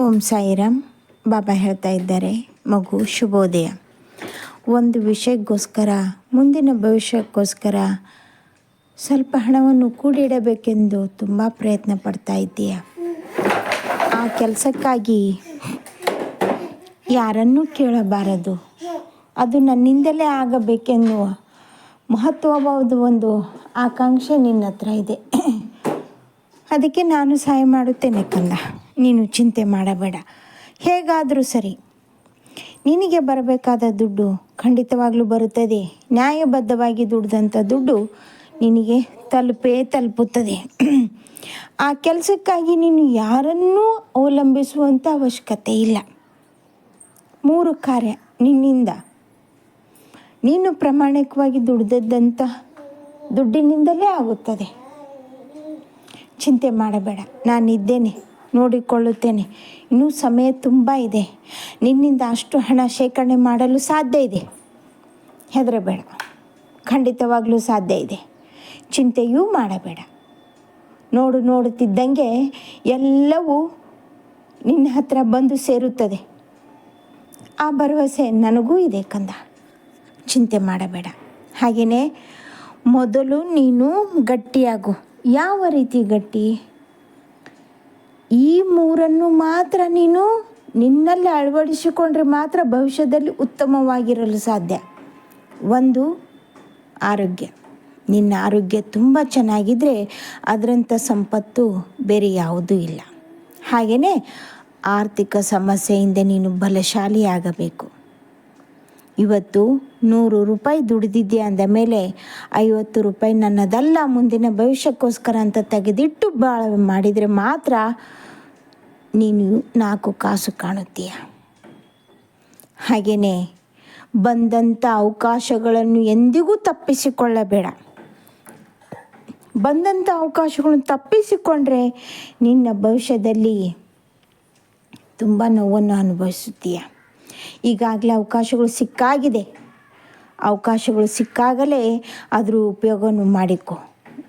ಓಂ ಸಾಯಿರಾಮ್. ಬಾಬಾ ಹೇಳ್ತಾ ಇದ್ದಾರೆ, ಮಗು ಶುಭೋದಯ. ಒಂದು ವಿಷಯಕ್ಕೋಸ್ಕರ, ಮುಂದಿನ ಭವಿಷ್ಯಕ್ಕೋಸ್ಕರ ಸ್ವಲ್ಪ ಹಣವನ್ನು ಕೂಡಿಡಬೇಕೆಂದು ತುಂಬ ಪ್ರಯತ್ನ ಪಡ್ತಾ ಇದ್ದೀಯ? ಆ ಕೆಲಸಕ್ಕಾಗಿ ಯಾರನ್ನೂ ಕೇಳಬಾರದು. ಅದು ನನ್ನಿಂದಲೇ ಆಗಬೇಕೆನ್ನುವ ಮಹತ್ವವಾದ ಒಂದು ಆಕಾಂಕ್ಷೆ ನಿನ್ನ ಹತ್ರ ಇದೆ. ಅದಕ್ಕೆ ನಾನು ಸಹಾಯ ಮಾಡುತ್ತೇನೆ ಕಂದ. ನೀನು ಚಿಂತೆ ಮಾಡಬೇಡ. ಹೇಗಾದರೂ ಸರಿ. ನಿನಗೆ ಬರಬೇಕಾದ ದುಡ್ಡು ಖಂಡಿತವಾಗ್ಲೂ ಬರುತ್ತದೆ. ನ್ಯಾಯಬದ್ಧವಾಗಿ ದುಡ್ದಂಥ ದುಡ್ಡು ನಿನಗೆ ತಲುಪೇ ತಲುಪುತ್ತದೆ. ಆ ಕೆಲಸಕ್ಕಾಗಿ ನೀನು ಯಾರನ್ನೂ ಅವಲಂಬಿಸುವಂಥ ಅವಶ್ಯಕತೆ ಇಲ್ಲ. ಮೂರು ಕಾರ್ಯ ನಿನ್ನಿಂದ. ನೀನು ಪ್ರಾಮಾಣಿಕವಾಗಿ ದುಡ್ದದ್ದಂಥ ದುಡ್ಡಿನಿಂದಲೇ ಆಗುತ್ತದೆ. ಚಿಂತೆ ಮಾಡಬೇಡ. ನಾನಿದ್ದೇನೆ. ನೋಡಿಕೊಳ್ಳುತ್ತೇನೆ. ಇನ್ನೂ ಸಮಯ ತುಂಬ ಇದೆ. ನಿನ್ನಿಂದ ಅಷ್ಟು ಹಣ ಶೇಖರಣೆ ಮಾಡಲು ಸಾಧ್ಯ ಇದೆ. ಹೆದರಬೇಡ. ಖಂಡಿತವಾಗಲೂ ಸಾಧ್ಯ ಇದೆ. ಚಿಂತೆಯೂ ಮಾಡಬೇಡ. ನೋಡು ನೋಡುತ್ತಿದ್ದಂಗೆ ಎಲ್ಲವೂ ನಿನ್ನ ಹತ್ರ ಬಂದು ಸೇರುತ್ತದೆ. ಆ ಭರವಸೆ ನನಗೂ ಇದೆ ಕಂದ. ಚಿಂತೆ ಮಾಡಬೇಡ. ಹಾಗೆಯೇ ಮೊದಲು ನೀನು ಗಟ್ಟಿಯಾಗು. ಯಾವ ರೀತಿ ಗಟ್ಟಿ? ಈ ಮೂರನ್ನು ಮಾತ್ರ ನೀನು ನಿನ್ನಲ್ಲಿ ಅಳವಡಿಸಿಕೊಂಡ್ರೆ ಮಾತ್ರ ಭವಿಷ್ಯದಲ್ಲಿ ಉತ್ತಮವಾಗಿರಲು ಸಾಧ್ಯ. ಒಂದು, ಆರೋಗ್ಯ. ನಿನ್ನ ಆರೋಗ್ಯ ತುಂಬ ಚೆನ್ನಾಗಿದ್ದರೆ ಅದರಂಥ ಸಂಪತ್ತು ಬೇರೆ ಯಾವುದೂ ಇಲ್ಲ. ಹಾಗೆಯೇ ಆರ್ಥಿಕ ಸಮಸ್ಯೆಯಿಂದ ನೀನು ಬಲಶಾಲಿಯಾಗಬೇಕು. ಇವತ್ತು ನೂರು ರೂಪಾಯಿ ದುಡಿದಿದ್ದೆ ಅಂದ ಮೇಲೆ, ಐವತ್ತು ರೂಪಾಯಿ ನನ್ನದಲ್ಲ, ಮುಂದಿನ ಭವಿಷ್ಯಕ್ಕೋಸ್ಕರ ಅಂತ ತೆಗೆದಿಟ್ಟು ಭಾಳ ಮಾಡಿದರೆ ಮಾತ್ರ ನೀನು ನಾಲ್ಕು ಕಾಸು ಕಾಣುತ್ತೀಯ. ಹಾಗೆಯೇ ಬಂದಂಥ ಅವಕಾಶಗಳನ್ನು ಎಂದಿಗೂ ತಪ್ಪಿಸಿಕೊಳ್ಳಬೇಡ. ಬಂದಂಥ ಅವಕಾಶಗಳನ್ನು ತಪ್ಪಿಸಿಕೊಂಡ್ರೆ ನಿನ್ನ ಭವಿಷ್ಯದಲ್ಲಿ ತುಂಬ ನೋವನ್ನು ಅನುಭವಿಸುತ್ತೀಯ. ಈಗಾಗಲೇ ಅವಕಾಶಗಳು ಸಿಕ್ಕಾಗಿದೆ. ಅವಕಾಶಗಳು ಸಿಕ್ಕಾಗಲೇ ಅದ್ರ ಉಪಯೋಗವನ್ನು ಮಾಡಿಕೊ.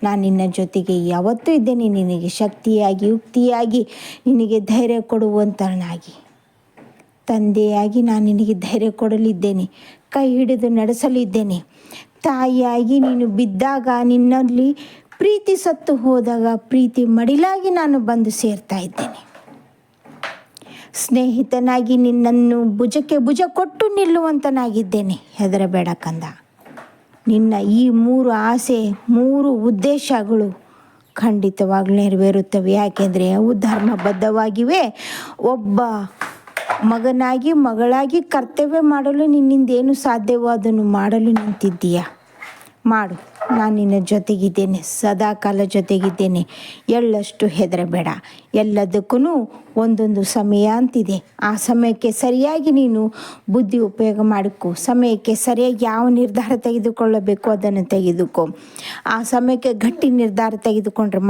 ನಾನು ನಿನ್ನ ಜೊತೆಗೆ ಯಾವತ್ತೂ ಇದ್ದೇನೆ. ನಿನಗೆ ಶಕ್ತಿಯಾಗಿ ಯುಕ್ತಿಯಾಗಿ ನಿನಗೆ ಧೈರ್ಯ ಕೊಡುವಂತನಾಗಿ ತಂದೆಯಾಗಿ ನಾನು ನಿನಗೆ ಧೈರ್ಯ ಕೊಡಲಿದ್ದೇನೆ. ಕೈ ಹಿಡಿದು ನಡೆಸಲಿದ್ದೇನೆ. ತಾಯಿಯಾಗಿ ನೀನು ಬಿದ್ದಾಗ, ನಿನ್ನಲ್ಲಿ ಪ್ರೀತಿ ಸತ್ತು ಹೋದಾಗ, ಪ್ರೀತಿ ಮಡಿಲಾಗಿ ನಾನು ಬಂದು ಸೇರ್ತಾ ಇದ್ದೇನೆ. ಸ್ನೇಹಿತನಾಗಿ ನಿನ್ನನ್ನು ಭುಜಕ್ಕೆ ಭುಜ ಕೊಟ್ಟು ನಿಲ್ಲುವಂತನಾಗಿದ್ದೇನೆ. ಹೆದರಬೇಡ ಕಂದ. ನಿನ್ನ ಈ ಮೂರು ಆಸೆ, ಮೂರು ಉದ್ದೇಶಗಳು ಖಂಡಿತವಾಗ್ಲೂ ನೆರವೇರುತ್ತವೆ. ಯಾಕೆಂದರೆ ಅವು ಧರ್ಮಬದ್ಧವಾಗಿವೆ. ಒಬ್ಬ ಮಗನಾಗಿ, ಮಗಳಾಗಿ ಕರ್ತವ್ಯ ಮಾಡಲು ನಿನ್ನಿಂದೇನು ಸಾಧ್ಯವೋ ಅದನ್ನು ಮಾಡಲು ನಿಂತಿದ್ದೀಯ? ಮಾಡು. ನಾನು ನಿನ್ನ ಜೊತೆಗಿದ್ದೇನೆ ಸದಾ ಕಾಲ ಜೊತೆಗಿದ್ದೇನೆ. ಎಳ್ಳಷ್ಟು ಹೆದರಬೇಡ. ಎಲ್ಲದಕ್ಕೂ ಒಂದೊಂದು ಸಮಯ ಅಂತಿದೆ. ಆ ಸಮಯಕ್ಕೆ ಸರಿಯಾಗಿ ನೀನು ಬುದ್ಧಿ ಉಪಯೋಗ ಮಾಡಿಕೊ. ಸಮಯಕ್ಕೆ ಸರಿಯಾಗಿ ಯಾವ ನಿರ್ಧಾರ ತೆಗೆದುಕೊಳ್ಳಬೇಕು ಅದನ್ನು ತೆಗೆದುಕೊ. ಆ ಸಮಯಕ್ಕೆ ಗಟ್ಟಿ ನಿರ್ಧಾರ ತೆಗೆದುಕೊಂಡ್ರೆ